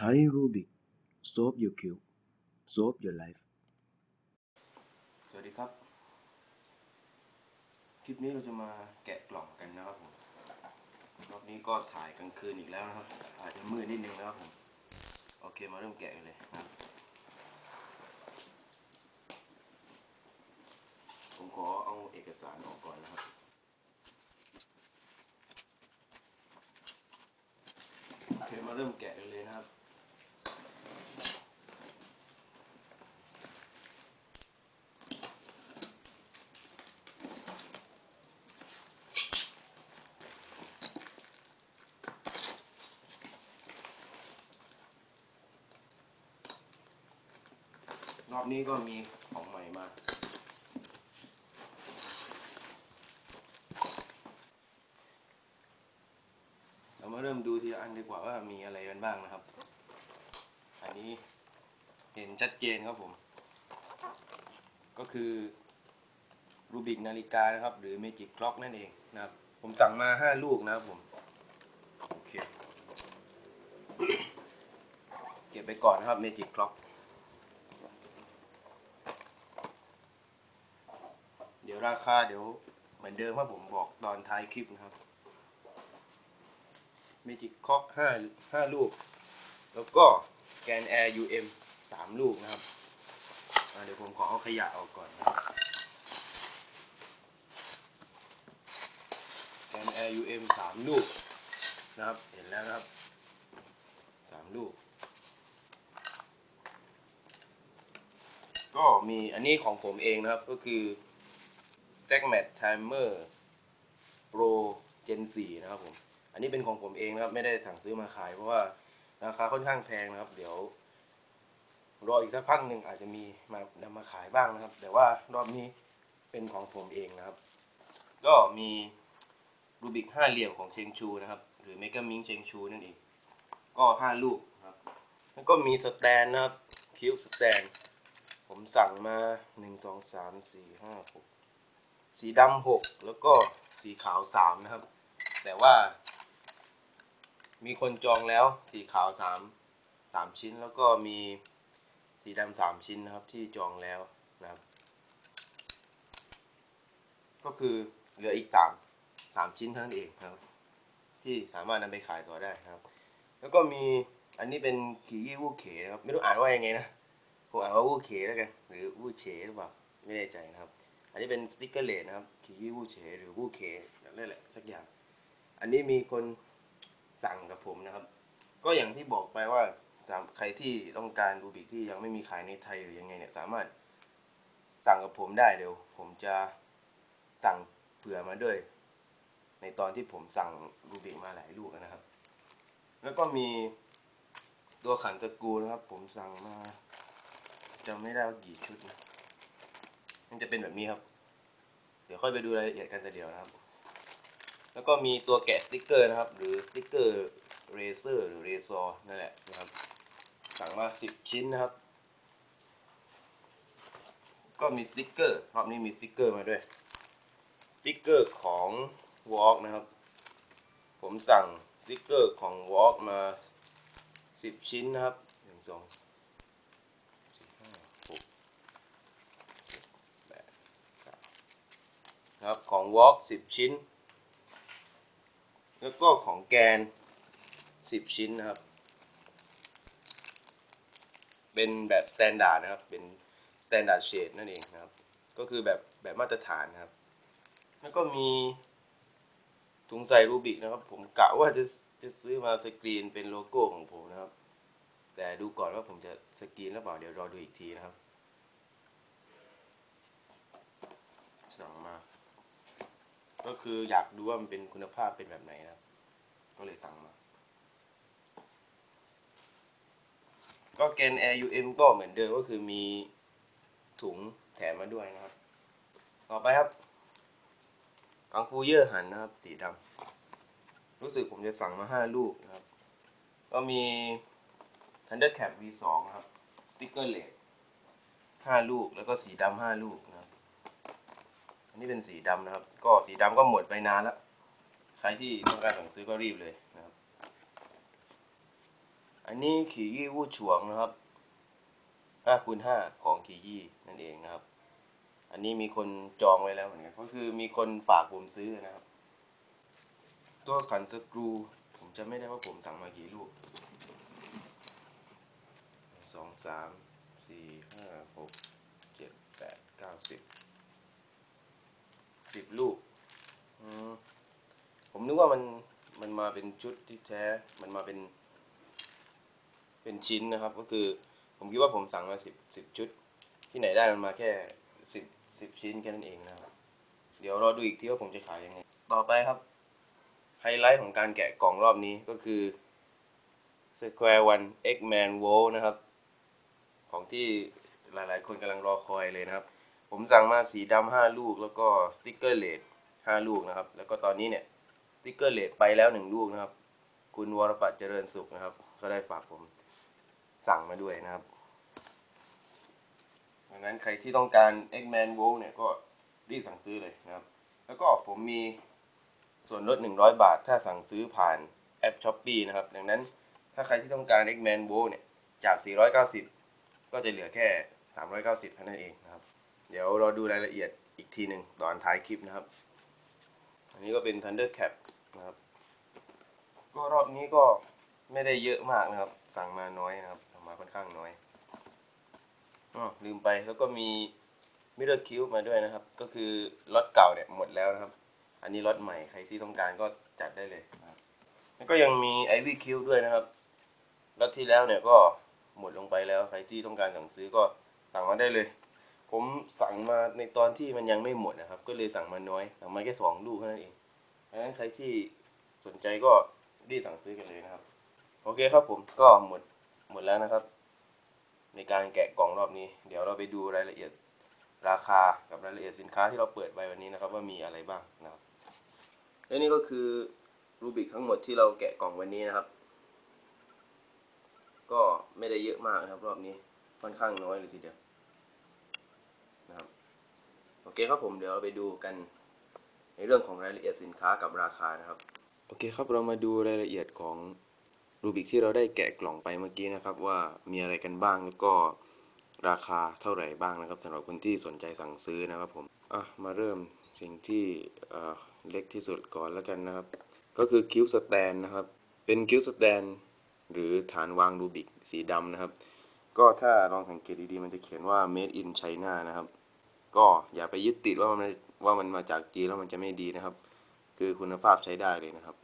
Thai Rubik Solve your cube Solve your life สวัสดีครับ คลิปนี้เราจะมาแกะกล่องกันนะครับผมรอบนี้ก็ถ่ายกลางคืนอีกแล้วนะครับ อาจจะมืดนิดนึงแล้วครับผม โอเคมาเริ่มแกะกันเลยนะครับผมขอเอาเอกสารออกก่อนนะครับโอเคมาเริ่มแกะกันเลยนะครับ รอบนี้ก็มีของใหม่มา เรามาเริ่มดูทีละอันดีกว่าว่ามีอะไรกันบ้างนะครับ อันนี้เห็นชัดเจนครับผม ก็คือรูบิกนาฬิกานะครับ หรือเมจิกคล็อกนั่นเองนะครับ ผมสั่งมา 5 ลูกนะครับผม โอเค เก็บไปก่อนนะครับเมจิกคล็อก เดี๋ยวราคาเดี๋ยวเหมือนเดิมว่าผมบอกตอนท้ายคลิปนะครับเมจิกคอกห้าห้าลูก แล้วก็แกนแอร์ UM สามลูกนะครับ เดี๋ยวผมขอเอาขยะออกก่อนนะแกนแอร์ UM สามลูกนะครับ เห็นแล้วนะครับสามลูก ก็มีอันนี้ของผมเองนะครับก็คือ StackMat Timer Pro Gen 4 นะครับผม อันนี้เป็นของผมเองนะครับ ไม่ได้สั่งซื้อมาขายเพราะว่าราคาค่อนข้างแพงนะครับ เดี๋ยว รออีกสักพักหนึ่งอาจจะมีมานำมาขายบ้างนะครับ แต่ว่ารอบนี้เป็นของผมเองนะครับ ก็มีรูบิกห้าเหลี่ยมของเชงชูนะครับ หรือเมกามิงเชงชูนั่นเอง ก็ห้าลูกนะครับ แล้วก็มีสแตนนะครับคิวสแตนผมสั่งมาหนึ่งสองสามสี่ห้าหก สีดำหกแล้วก็สีขาวสามนะครับ แต่ว่า มีคนจองแล้วสีขาวสามสามชิ้น แล้วก็มีสีดำสามชิ้นนะครับที่จองแล้วนะครับ ก็คือเหลืออีกสามสามชิ้นเท่านั้นเองครับ ที่สามารถนำไปขายต่อได้นะครับ แล้วก็มีอันนี้เป็นขียี่วูเขนะครับไม่รู้อ่านว่ายังไงนะผมอ่านว่าวูเขแล้วกันหรือวูเฉหรือเปล่าไม่แน่ใจนะครับ อันนี้เป็นสติกเกอร์เลสนะครับขีวู้เฉหรือวู้เคนั่นแหละสักอย่าง อันนี้มีคนสั่งกับผมนะครับ ก็อย่างที่บอกไปว่าสามใครที่ต้องการรูบิกที่ยังไม่มีขายในไทยหรือยังไงเนี่ยสามารถสั่งกับผมได้เดี๋ยว ผมจะสั่งเผื่อมาด้วย ในตอนที่ผมสั่งรูบิกมาหลายลูกนะครับ แล้วก็มีตัวขันสกูนะครับ ผมสั่งมาจำไม่ได้ว่ากี่ชุดนะ มันจะเป็นแบบนี้ครับ เดี๋ยวค่อยไปดูรายละเอียดกันแต่เดียวนะครับ แล้วก็มีตัวแกะสติกเกอร์นะครับ หรือสติกเกอร์เรเซอร์หรือเรซอร์นั่นแหละนะครับ สั่งมา 10 ชิ้นนะครับ ก็มีสติกเกอร์รอบนี้มีสติกเกอร์มาด้วย สติกเกอร์ของ Walk นะครับ ผมสั่งสติกเกอร์ของ Walk มา 10 ชิ้นนะครับ1 2 4 5 6 ครับของ Walk 10 ชิ้น แล้วก็ของแกน 10 ชิ้นนะครับ เป็นแบบ Standard นะครับ เป็น Standard Shade นั่นเองนะครับ ก็คือแบบแบบมาตรฐานนะครับ แล้วก็มีถุงใส่รูบิกนะครับ ผมกะว่าจะจะซื้อมาสกรีนเป็นโลโก้ของผมนะครับ แต่ดูก่อนว่าผมจะสกรีนหรือเปล่าเดี๋ยวรอดูอีกทีนะครับสั่งมา ก็คืออยากดูว่ามันเป็นคุณภาพเป็นแบบไหนนะครับ ก็เลยสั่งมา ก็แกน Air UM ก็เหมือนเดิมก็คือมีถุงแถมมาด้วยนะครับ ต่อไปครับกังฟูเยอร์หันนะครับ สีดำรู้สึกผมจะสั่งมา5ลูกนะครับ ก็มี Thundercat V2 นะครับ สติ๊กเกอร์เลด5ลูกแล้วก็สีดำ5ลูกนะ อันนี้เป็นสีดำนะครับ ก็สีดำก็หมดไปนานแล้วใครที่ต้องการสั่งซื้อก็รีบเลยนะครับ อันนี้ขี่ยี่วู่ฉวงนะครับห้าคูณห้าของขี่ยี่นั่นเองนะครับ อันนี้มีคนจองไว้แล้วเหมือนกันก็คือมีคนฝากผมซื้อนะครับ ตัวขันสกรูผมจะไม่ได้ว่าผมสั่งมากี่ลูกสองสามสี่ห้าหกเจ็ดแปดเก้าสิบ สิบลูก อืมผมนึกว่ามันมันมาเป็นชุดที่แท้ มันมาเป็น เป็นชิ้นนะครับ ก็คือ ผมคิดว่าผมสั่งมาสิบสิบชุด ที่ไหนได้มันมาแค่สิบสิบชิ้นแค่นั้นเองนะครับ เดี๋ยวรอดูอีกทีว่าผมจะขายยังไง ต่อไปครับ ไฮไลท์ของการแกะกล่องรอบนี้ก็คือ Square One X-Man w o l นะครับ ของที่หลายๆ คนกำลังรอคอยเลยนะครับ ผมสั่งมาสีดำห้าลูกแล้วก็สติกเกอร์เลดห้าลูกนะครับ แล้วก็ตอนนี้เนี่ยสติกเกอร์เลดไปแล้วหนึ่งลูกนะครับ คุณวรปัตเจริญสุขนะครับ ก็ได้ฝากผมสั่งมาด้วยนะครับดังนั้นใครที่ต้องการ X-Man w o l เนี่ยก็รีบสั่งซื้อเลยนะครับ แล้วก็ผมมีส่วนลด 100 บาท ถ้าสั่งซื้อผ่านแอป s h อ p e e นะครับ ดังนั้นถ้าใครที่ต้องการ X-Man w o l เนี่ยจาก 490 ก็จะเหลือแค่ 390เท่านั้นเองนะครับ เดี๋ยวเราดูรายละเอียดอีกทีหนึ่งตอนท้ายคลิปนะครับ อันนี้ก็เป็น Thunder Cap นะครับ ก็รอบนี้ก็ไม่ได้เยอะมากนะครับ สั่งมาน้อยนะครับสั่งมาค่อนข้างน้อยอ๋อลืมไปแล้วก็มีมิเ r อร์คิวมาด้วยนะครับ ก็คือล็อตเก่าเนี่ยหมดแล้วนะครับ อันนี้ล็อตใหม่ใครที่ต้องการก็จัดได้เลยนะครับแล้วก็ยังมีไอวี่คิวด้วยนะครับล็อตที่แล้วเนี่ยก็หมดลงไปแล้วใครที่ต้องการสั่งซื้อก็สั่งมาได้เลย ผมสั่งมาในตอนที่มันยังไม่หมดนะครับ ก็เลยสั่งมาน้อย สั่งมาแค่สองลูกเท่านั้นเองดังนั้นใครที่สนใจก็รีบสั่งซื้อกันเลยนะครับ โอเคครับผมก็หมดหมดแล้วนะครับ ในการแกะกล่องรอบนี้ เดี๋ยวเราไปดูรายละเอียดราคากับรายละเอียดสินค้าที่เราเปิดไว้วันนี้นะครับ ว่ามีอะไรบ้างนะครับและนี่ก็คือรูบิกทั้งหมดที่เราแกะกล่องวันนี้นะครับ ก็ไม่ได้เยอะมากนะครับ รอบนี้ค่อนข้างน้อยเลยทีเดียว เคครับผมเดี๋ยวเราไปดูกันในเรื่องของรายละเอียดสินค้ากับราคานะครับ โอเคครับเรามาดูรายละเอียดของรูบิกที่เราได้แกะกล่องไปเมื่อกี้นะครับว่ามีอะไรกันบ้างแล้วก็ราคาเท่าไหร่บ้างนะครับสำหรับคนที่สนใจสั่งซื้อนะครับผมอะมาเริ่มสิ่งที่เอ่อเล็กที่สุดก่อนแล้วกันนะครับ ก็คือคิวสแตนนะครับ เป็นคิวสแตนหรือฐานวางรูบิกสีดำนะครับ ก็ถ้าลองสังเกตดีๆ มันจะเขียนว่า made in China นะครับ ก็อย่าไปยึดติดว่ามันว่ามันมาจากจีนแล้วมันจะไม่ดีนะครับ คือคุณภาพใช้ได้เลยนะครับ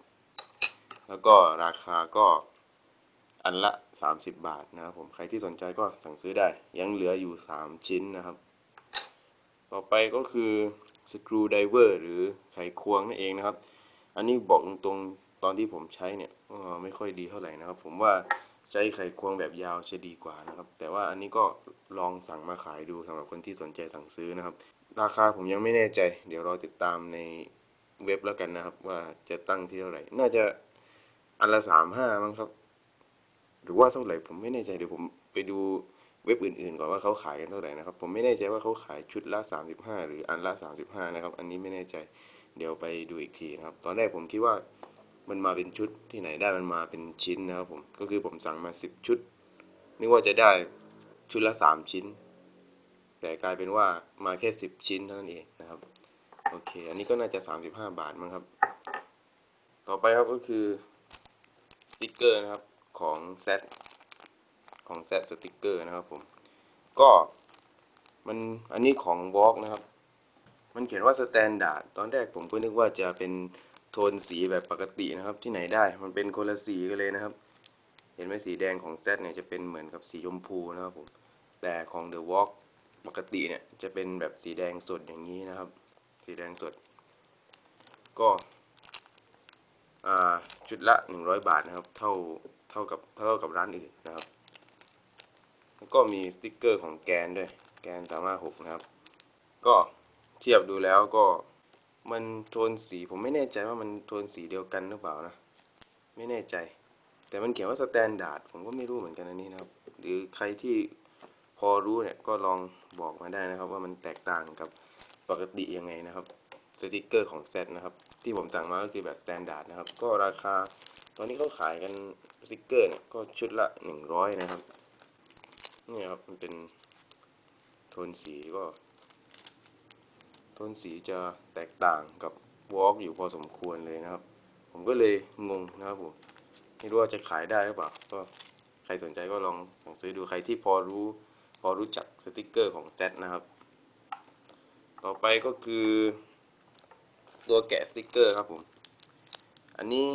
แล้วก็ราคาก็อันละ 30 บาทนะครับผมใครที่สนใจก็สั่งซื้อได้ ยังเหลืออยู่ 3 ชิ้นนะครับ ต่อไปก็คือสกรูไดเวอร์หรือไขควงนั่นเองนะครับ อันนี้บอกตรงๆตอนที่ผมใช้เนี่ยไม่ค่อยดีเท่าไหร่นะครับ ผมว่า ใช้ไขควงแบบยาวจะดีกว่านะครับ แต่ว่าอันนี้ก็ลองสั่งมาขายดูสำหรับคนที่สนใจสั่งซื้อนะครับ ราคาผมยังไม่แน่ใจ เดี๋ยวรอติดตามในเว็บแล้วกันนะครับ ว่าจะตั้งที่เท่าไหร่ น่าจะอันละสามห้ามั้งครับ หรือว่าเท่าไหร่ผมไม่แน่ใจเดี๋ยวผมไปดูเว็บอื่นๆก่อนว่าเขาขายกันเท่าไหร่นะครับ ผมไม่แน่ใจว่าเขาขายชุดละ 35 หรืออันละ 35 นะครับ อันนี้ไม่แน่ใจ เดี๋ยวไปดูอีกทีนะครับ ตอนแรกผมคิดว่า มันมาเป็นชุดที่ไหนได้มันมาเป็นชิ้นนะครับผมก็คือผมสั่งมา 10 ชุดนึกว่าจะได้ชุดละ 3 ชิ้น แต่กลายเป็นว่ามาแค่ 10 ชิ้นเท่านั้นเองนะครับโอเค อันนี้ก็น่าจะ 35 บาทมั้งครับ ต่อไปครับก็คือสติกเกอร์นะครับของ Z ของ Z สติกเกอร์นะครับผมก็มันอันนี้ของ Walk นะครับ มันเขียนว่าสแตนดาร์ดตอนแรกผมก็นึกว่าจะเป็น โทนสีแบบปกตินะครับที่ไหนได้มันเป็นคนละสีกันเลยนะครับ เห็นไหมสีแดงของ Z เนี่ยจะเป็นเหมือนกับสีชมพูนะครับผมแต่ของ The Walk ปกติเนี่ยจะเป็นแบบสีแดงสดอย่างนี้นะครับ สีแดงสด ก็ชุดละ 100 บาทนะครับ เท่าเท่ากับเท่ากับร้านอื่นนะครับ แล้วก็มีสติกเกอร์ของแกนด้วย แกนสามารถหกนะครับ ก็เทียบดูแล้วก็ มันโทนสีผมไม่แน่ใจว่ามันโทนสีเดียวกันหรือเปล่านะ ไม่แน่ใจ แต่มันเขียนว่าสแตนดาร์ดผมก็ไม่รู้เหมือนกันอันนี้นะครับ หรือใครที่พอรู้เนี่ยก็ลองบอกมาได้นะครับ ว่ามันแตกต่างกับปกติยังไงนะครับสติกเกอร์ของเซตนะครับ ที่ผมสั่งมาก็คือแบบสแตนดาร์ดนะครับ ก็ราคาตอนนี้เขาขายกันสติกเกอร์เนี่ยก็ชุดละหนึ่งร้อยนะครับ นี่ครับ มันเป็นโทนสีก็ นสีจะแตกต่างกับวอล์กอยู่พอสมควรเลยนะครับ ผมก็เลยงงนะครับผมไม่รู้ว่าจะขายได้หรือเปล่าก็ใครสนใจก็ลองสั่งซื้อดูใครที่พอรู้พอรู้จักสติกเกอร์ของแซนะครับ ต่อไปก็คือ ตัวแกะสติกเกอร์ครับผม อันนี้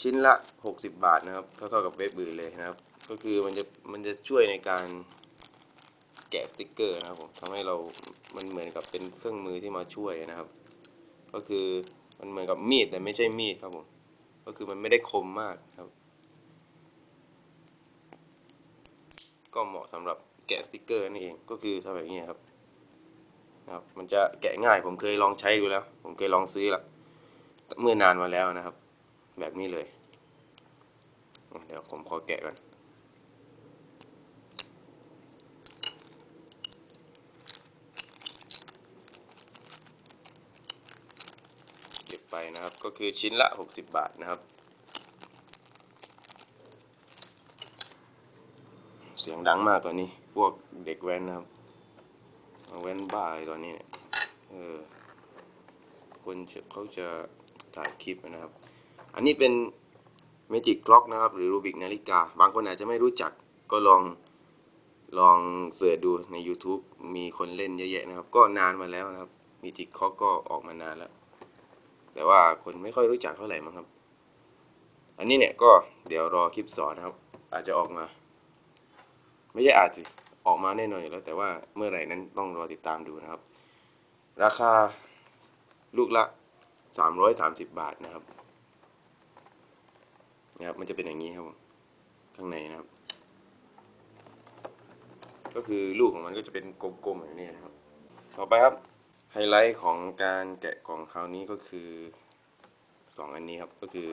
ชิ้นละ 60 บาทนะครับเท่าๆกับเว็บอื่นเลยนะครับ ก็คือมันจะมันจะช่วยในการ แกะสติกเกอร์นะครับผมทำให้เรา มันเหมือนกับเป็นเครื่องมือที่มาช่วยนะครับ ก็คือมันเหมือนกับมีดแต่ไม่ใช่มีดครับผม ก็คือมันไม่ได้คมมากครับ ก็เหมาะสำหรับแกะสติกเกอร์นั่นเอง ก็คือทำแบบนี้ครับนะครับ มันจะแกะง่าย ผมเคยลองใช้ดูแล้ว ผมเคยลองซื้อล้วเมื่อนานมาแล้วนะครับ แบบนี้เลย เดี๋ยวผมขอแกะก่อน เก็บ ไปนะครับ ก็คือชิ้นละ 60 บาทนะครับ เสียงดังมากตอนนี้ พวกเด็กแว้นนะครับแว้นบ้าตอนนี้เนี่ยเออคนเขาจะถ่ายคลิปนะครับ อันนี้เป็น Magic Clock นะครับ หรือ Rubik นาฬิกา บางคนอาจจะไม่รู้จักก็ลองลองเสิร์ชดูใน YouTube มีคนเล่นเยอะแยะนะครับ ก็นานมาแล้วนะครับ Magic Clock ก็ออกมานานแล้ว แต่ว่าคนไม่ค่อยรู้จักเท่าไหร่มั้งครับ อันนี้เนี่ยก็เดี๋ยวรอคลิปสอนนะครับ อาจจะออกมา ไม่ใช่อาจสิออกมาแน่นอนอยู่แล้ว แต่ว่าเมื่อไหร่นั้นต้องรอติดตามดูนะครับ ราคาลูกละ 330 บาทนะครับนะครับ มันจะเป็นอย่างนี้ครับข้างในนะครับ ก็คือลูกของมันก็จะเป็นกลมๆอย่างนี้นะครับ ต่อไปครับ ไฮไลท์ของการแกะกล่องคราวนี้ก็คือ 2 อันนี้ครับ ก็คือ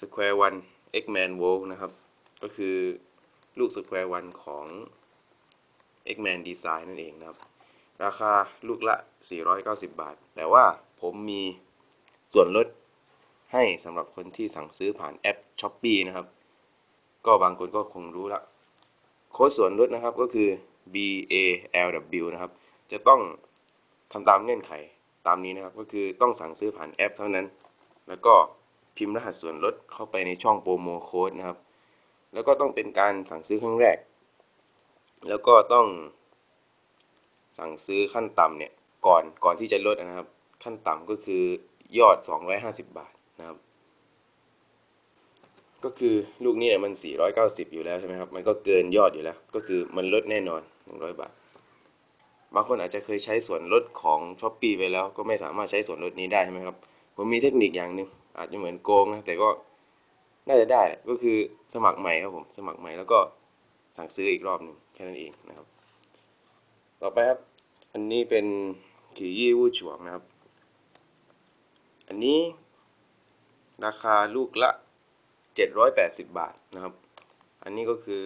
Square One X-Man Wolf นะครับ ก็คือลูก Square One ของ X-Man Design นั่นเองนะครับ ราคาลูกละ 490 บาท แต่ว่าผมมีส่วนลดให้สำหรับคนที่สั่งซื้อผ่านแอป s h o p e e นะครับ ก็บางคนก็คงรู้ละโค้ดส่วนลดนะครับก็คือ B A L W นะครับ จะต้อง ทำตามเงื่อนไขตามนี้นะครับ ก็คือต้องสั่งซื้อผ่านแอปเท่านั้น แล้วก็พิมพ์รหัสส่วนลดเข้าไปในช่องโปรโมโค้ดนะครับ แล้วก็ต้องเป็นการสั่งซื้อครั้งแรก แล้วก็ต้องสั่งซื้อขั้นต่ำเนี่ยก่อนก่อนที่จะลดนะครับ ขั้นต่ำก็คือยอด 250 บาทนะครับ ก็คือลูกนี้เนี่ยมัน 490 อยู่แล้วใช่ไหมครับ มันก็เกินยอดอยู่แล้ว ก็คือมันลดแน่นอน 100 บาท บางคนอาจจะเคยใช้ส่วนลดของช้อปปีไปแล้วก็ไม่สามารถใช้ส่วนลดนี้ได้ใช่ไหมครับ ผมมีเทคนิคอย่างหนึ่งอาจจะเหมือนโกงนะแต่ก็น่าจะได้ก็คือสมัครใหม่ครับผมสมัครใหม่แล้วก็สั่งซื้ออีกรอบหนึ่งแค่นั้นเองนะครับ ต่อไปครับ อันนี้เป็นขี่ยี่วู่ฉวงนะครับ อันนี้ราคาลูกละ 780 บาทนะครับ อันนี้ก็คือ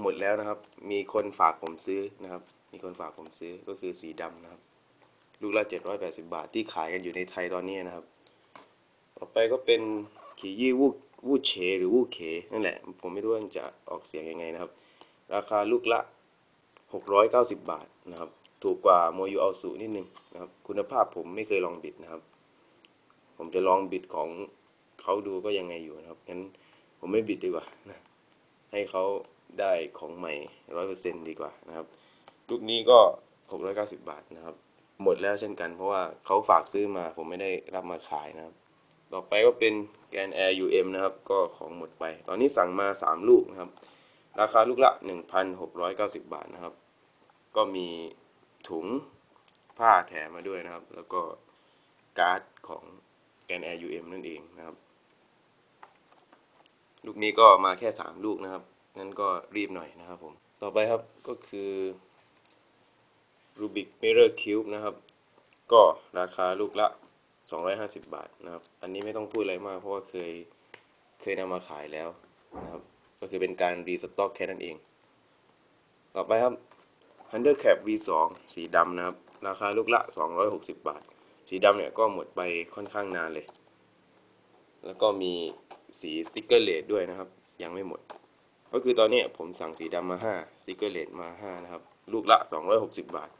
หมดแล้วนะครับ มีคนฝากผมซื้อนะครับ มีคนฝากผมซื้อก็คือสีดำนะครับ ลูกละ 780 บาทที่ขายกันอยู่ในไทยตอนนี้นะครับ ต่อไปก็เป็นขี่ยี่วูวูเฉหรือวูเขนั่นแหละ ผมไม่รู้ว่าจะออกเสียงยังไงนะครับ ราคาลูกละ 690 บาทนะครับ ถูกกว่าโมยูเอาสุนิดนึงนะครับ คุณภาพผมไม่เคยลองบิดนะครับ ผมจะลองบิดของเขาดูก็ยังไงอยู่นะครับงั้นผมไม่บิดดีกว่านะให้เขาได้ของใหม่ร้อยเปอร์เซ็นดีกว่านะครับ ลูกนี้ก็ 690 บาทนะครับ หมดแล้วเช่นกัน เพราะว่าเขาฝากซื้อมาผมไม่ได้รับมาขายนะครับ ต่อไปก็เป็นแกน Air UM นะครับ ก็ของหมดไป ตอนนี้สั่งมา 3 ลูกนะครับ ราคาลูกละ 1,690 บาทนะครับ ก็มีถุงผ้าแถมมาด้วยนะครับ แล้วก็การ์ดของแกน Air UM นั่นเองนะครับลูกนี้ก็มาแค่ 3 ลูกนะครับ งั้นก็รีบหน่อยนะครับผม ต่อไปครับก็คือ Rubik Mirror Cube นะครับ ก็ราคาลูกละ 250 บาทนะครับ อันนี้ไม่ต้องพูดอะไรมากเพราะว่าเคยเคยนำมาขายแล้วนะครับ ก็คือเป็นการรีสต็อกแค่นั้นเอง ต่อไปครับ h u n d e r Cap V2 สีดำนะครับ ราคาลูกละ 260 บาท สีดำเนี่ยก็หมดไปค่อนข้างนานเลย แล้วก็มีสีสติกเกอร์เลดด้วยนะครับ ยังไม่หมด ก็คือตอนนี้ผมสั่งสีดำมา 5สติกเกอร์เลดมา 5 นะครับ ลูกละ 260 บาท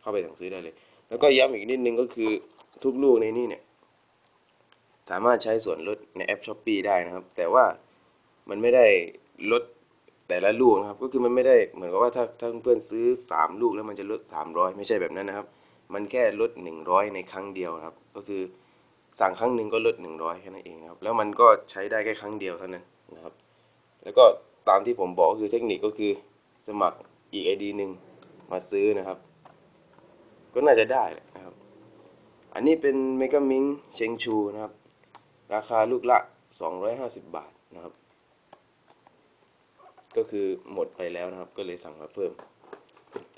เข้าไปสั่งซื้อได้เลย แล้วก็ย้ำอีกนิดนึงก็คือทุกลูกในนี่เนี่ยสามารถใช้ส่วนลดในแอป s h อ p e e ได้นะครับ แต่ว่ามันไม่ได้ลดแต่ละลูกนะครับ ก็คือมันไม่ได้เหมือนกับว่าถ้าถ้าเพื่อนซื้อ 3 ลูกแล้วมันจะลด 300 ไม่ใช่แบบนั้นนะครับ มันแค่ลด 100 ในครั้งเดียวครับ ก็คือสั่งครั้งหนึ่งก็ลด 100แค่นั้นเองครับ แล้วมันก็ใช้ได้แค่ครั้งเดียวเท่านั้นนะครับ แล้วก็ตามที่ผมบอกก็คือเทคนิคก็คือสมัครอีก ID หนึ่งมาซื้อนะครับ ก็น่าจะได้แหละนะครับ อันนี้เป็นเมก a มิงเชงชูนะครับ ราคาลูกละ 250 บาทนะครับ ก็คือหมดไปแล้วนะครับ ก็เลยสั่งมาเพิ่ม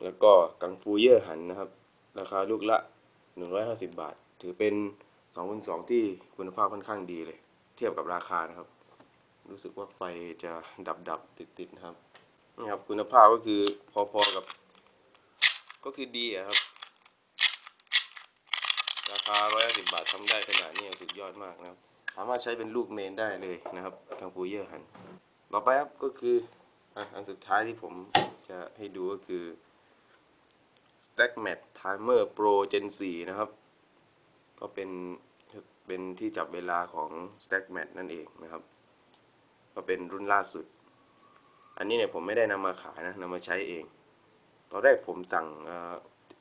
แล้วก็กังฟูเย่อหันนะครับ ราคาลูกละ 150 บาท ถือเป็น2คูณ2ที่คุณภาพค่อนข้างดีเลย เทียบกับราคานะครับ รู้สึกว่าไฟจะดับดับติดติดนะครับนี่ครับคุณภาพก็คือพอๆกับ ก็คือดีอะครับ ราคา150บาททำได้ขนาดนี้สุดยอดมากนะครับ สามารถใช้เป็นลูกเมนได้เลยนะครับกังฟูเย่อหันต่อไปครับก็คืออันสุดท้ายที่ผมจะให้ดูก็คือ Stack Mat Timer Pro Gen 4 นะครับ ก็เป็นเป็นที่จับเวลาของ Stack Mat นั่นเองนะครับ ก็เป็นรุ่นล่าสุด อันนี้เนี่ยผมไม่ได้นำมาขายนะนำมาใช้เอง ตอนแรกผมสั่ง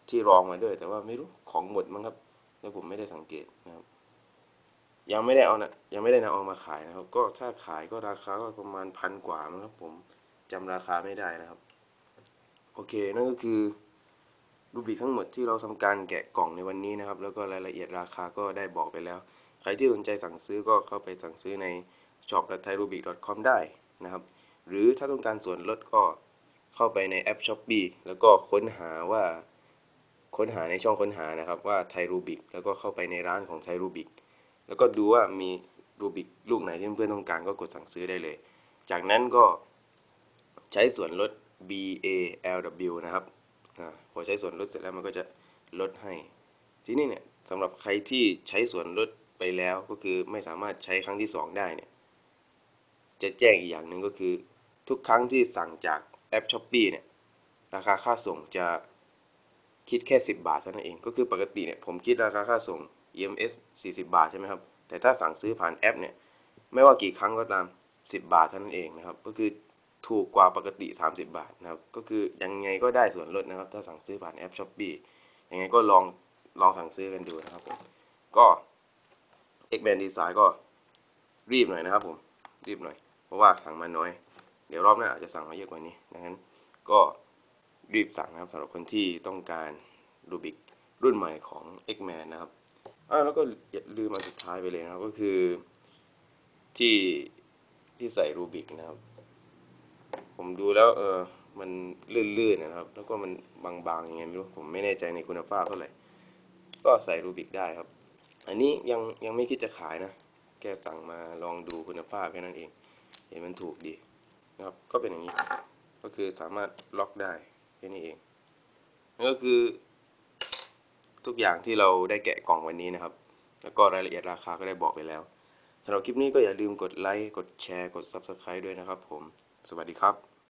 ที่รองมาด้วย แต่ว่าไม่รู้ของหมดมั้งครับ แล้วผมไม่ได้สังเกตนะครับ ยังไม่ได้เอานะยังไม่ได้นำเอามาขายนะครับ ก็ถ้าขายก็ราคาก็ประมาณพันกว่ามั้งครับ ผมจำราคาไม่ได้นะครับ โอเคนั่นก็คือรูบิกทั้งหมดที่เราทำการแกะกล่องในวันนี้นะครับ แล้วก็รายละเอียดราคาก็ได้บอกไปแล้ว ใครที่สนใจสั่งซื้อก็เข้าไปสั่งซื้อใน shop.thairubic.com ได้นะครับ หรือถ้าต้องการส่วนลดก็เข้าไปในแอป Shopee แล้วก็ค้นหาว่า ค้นหาในช่องค้นหานะครับว่าไทรูบิกแล้วก็เข้าไปในร้านของไทรูบิกแล้วก็ดูว่ามีรูบิกลูกไหนที่เพื่อนๆต้องการก็กดสั่งซื้อได้เลย จากนั้นก็ใช้ส่วนลด B A L W นะครับอพอใช้ส่วนลดเสร็จแล้วมันก็จะลดให้ ทีนี้เนี่ยสำหรับใครที่ใช้ส่วนลดไปแล้วก็คือไม่สามารถใช้ครั้งที่ 2 ได้เนี่ยจะแจ้งอีกอย่างหนึ่งก็คือ ทุกครั้งที่สั่งจากแอป s h อ p e e เนี่ยราคาค่าส่งจะ คิดแค่ 10 บาทเท่านั้นเอง ก็คือปกติเนี่ยผมคิดราคาค่าส่ง EMS 40 บาทใช่ไหมครับ แต่ถ้าสั่งซื้อผ่านแอปเนี่ย ไม่ว่ากี่ครั้งก็ตาม 10 บาทเท่านั้นเองนะครับ ก็คือถูกกว่าปกติ 30 บาทนะครับ ก็คือยังไงก็ได้ส่วนลดนะครับ ถ้าสั่งซื้อผ่านแอป Shopee ยังไงก็ลองลองสั่งซื้อกันดูนะครับผมก็ X Band Design ก็รีบหน่อยนะครับผมรีบหน่อย เพราะว่าสั่งมาน้อย เดี๋ยวรอบหน้าอาจจะสั่งมาเยอะกว่านี้ดังนั้นก็ รีบสั่งนะครับสำหรับคนที่ต้องการรูบิกรุ่นใหม่ของ X-Man นะครับอ่าแล้วก็ลืมมาสุดท้ายไปเลยนะครับก็คือที่ที่ใส่รูบิกนะครับ ผมดูแล้วเออมันลื่นๆนะครับ แล้วก็มันบางๆยังไงไม่รู้ผมไม่แน่ใจในคุณภาพเท่าไหร่ก็ใส่รูบิกได้ครับ อันนี้ยังยังไม่คิดจะขายนะแค่สั่งมาลองดูคุณภาพแค่นั้นเอง เห็นมันถูกดีนะครับ ก็เป็นอย่างนี้ ก็คือสามารถล็อกได้ แค่นี้เองนั่นก็คือ ทุกอย่างที่เราได้แกะกล่องวันนี้นะครับ แล้วก็รายละเอียดราคาก็ได้บอกไปแล้วสำหรับคลิปนี้ก็อย่าลืมกดไลค์ กดแชร์ กด Subscribe ด้วยนะครับผม สวัสดีครับ